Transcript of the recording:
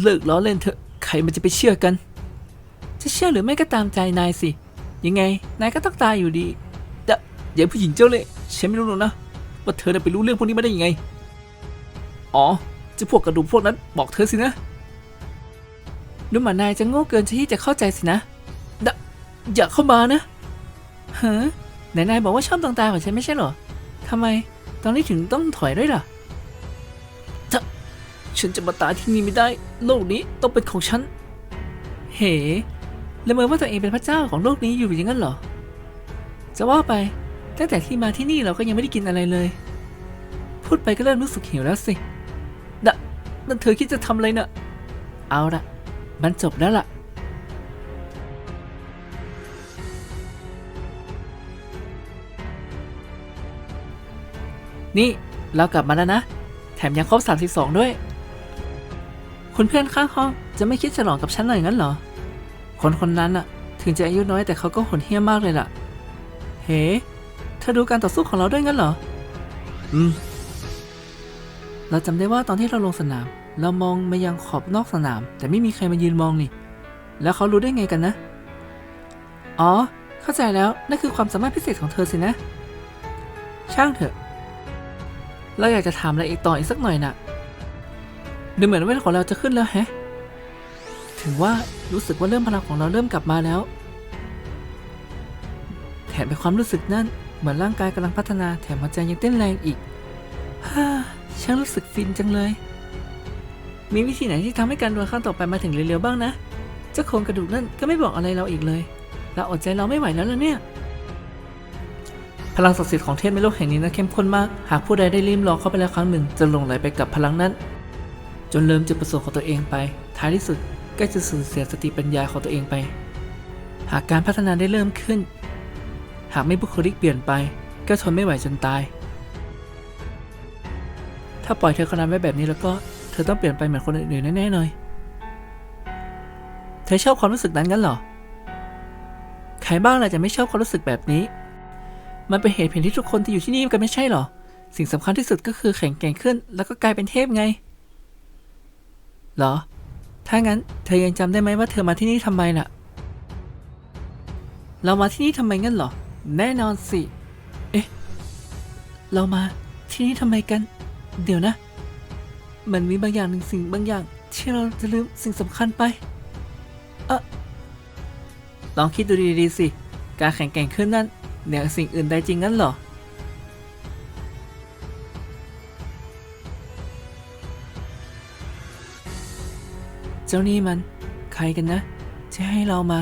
เลิกล้อเล่นเถอะ ใครมันจะไปเชื่อกัน จะเชื่อหรือไม่ก็ตามใจนายสิ ยังไง นายก็ต้องตายอยู่ดีแต่อย่าผู้หญิงเจ้าเลยห์ฉันไม่รู้หรอกนะ ว่าเธอน่ะไปรู้เรื่องพวกนี้มาได้ยังไง อ๋อจะพวกกระดูกพวกนั้นบอกเธอสินะ ดูเหมือนนายจะโง่เกินที่จะเข้าใจสินะดะอย่าเข้ามานะฮะไหนนายบอกว่าชอบดวงตาของฉันไม่ใช่เหรอทำไมตอนนี้ถึงต้องถอยด้วยล่ะ ฉันจะมาตายที่นี่ไม่ได้ โลกนี้ต้องเป็นของฉันเฮ้ละเมอว่าตัวเองเป็นพระเจ้าของโลกนี้อยู่อย่างนั้นเหรอ จะว่าไป ตั้งแต่ที่มาที่นี่เราก็ยังไม่ได้กินอะไรเลย พูดไปก็เริ่มรู้สึกหิวแล้วสิน่ะนั่นเธอคิดจะทำอะไรน่ะ เอาละมันจบแล้วล่ะนี่ เรากลับมาแล้วนะ แถมยังครบ 32 ด้วย คุณเพื่อนข้างห้องจะไม่คิดฉลองกับฉันหน่อยงั้นเหรอ คนคนนั้นอะถึงจะอายุน้อยแต่เขาก็โหดเหี้ยมมากเลยล่ะ เฮ้ เธอดูการต่อสู้ของเราด้วยงั้นเหรอ อืม เราจำได้ว่าตอนที่เราลงสนาม เรามองมายังขอบนอกสนาม แต่ไม่มีใครมายืนมองนี่ แล้วเขารู้ได้ไงกันนะ อ๋อ เข้าใจแล้ว นั่นคือความสามารถพิเศษของเธอสินะ ช่างเถอะ เราอยากจะถามอะไรอีกต่ออีกสักหน่อยน่ะ ดูเหมือนเวลาของเราจะขึ้นแล้วแฮะ ถึงว่ารู้สึกว่าเริ่มพลังของเราเริ่มกลับมาแล้ว แถมเป็นความรู้สึกนั่น เหมือนร่างกายกำลังพัฒนาแถมหัวใจยังเต้นแรงอีกฮ่าฉันรู้สึกฟินจังเลย มีวิธีไหนที่ทำให้การดวลครั้งต่อไปมาถึงเร็วๆบ้างนะ เจ้าโครงกระดูกนั่นก็ไม่บอกอะไรเราอีกเลย เราอดใจเราไม่ไหวแล้วล่ะเนี่ย พลังศักดิ์สิทธิ์ของเทพในโลกแห่งนี้นั้นเข้มข้นมาก หากผู้ใดได้ลิ้มลองเข้าไปแล้วครั้งหนึ่ง จะหลงไหลไปกับพลังนั้น จนลืมจุดประสงค์ของตัวเองไป ท้ายที่สุดก็จะสูญเสียสติปัญญาของตัวเองไป หากการพัฒนาได้เริ่มขึ้น หากไม่บุคลิกเปลี่ยนไป ก็ทนไม่ไหวจนตาย ถ้าปล่อยเธอคนนั้นไว้แบบนี้แล้วก็เธอต้องเปลี่ยนไปเหมือนคนอื่นๆแน่ๆเลยเธอชอบความรู้สึกนั้นงั้นเหรอ ใครบ้างล่ะจะไม่ชอบความรู้สึกแบบนี้ มันเป็นเหตุเพียงที่ทุกคนที่อยู่ที่นี่กันไม่ใช่เหรอ สิ่งสำคัญที่สุดก็คือแข็งแกร่งขึ้น แล้วก็กลายเป็นเทพไง เหรอ ถ้างั้นเธอยังจำได้ไหมว่าเธอมาที่นี่ทำไมล่ะ เรามาที่นี่ทำไมงั้นเหรอ แน่นอนสิ เอ๊ะ เรามาที่นี่ทำไมกัน เดี๋ยวนะ มันมีบางอย่างหนึ่งสิ่งบางอย่าง ที่เราจะลืมสิ่งสำคัญไปเอะลองคิดดูดีๆสิ การแข่งแกร่งขึ้นนั่นเหนือสิ่งอื่นใดจริงงั้นเหรอ เจ้านี่มัน ใครกันนะจะให้เรามา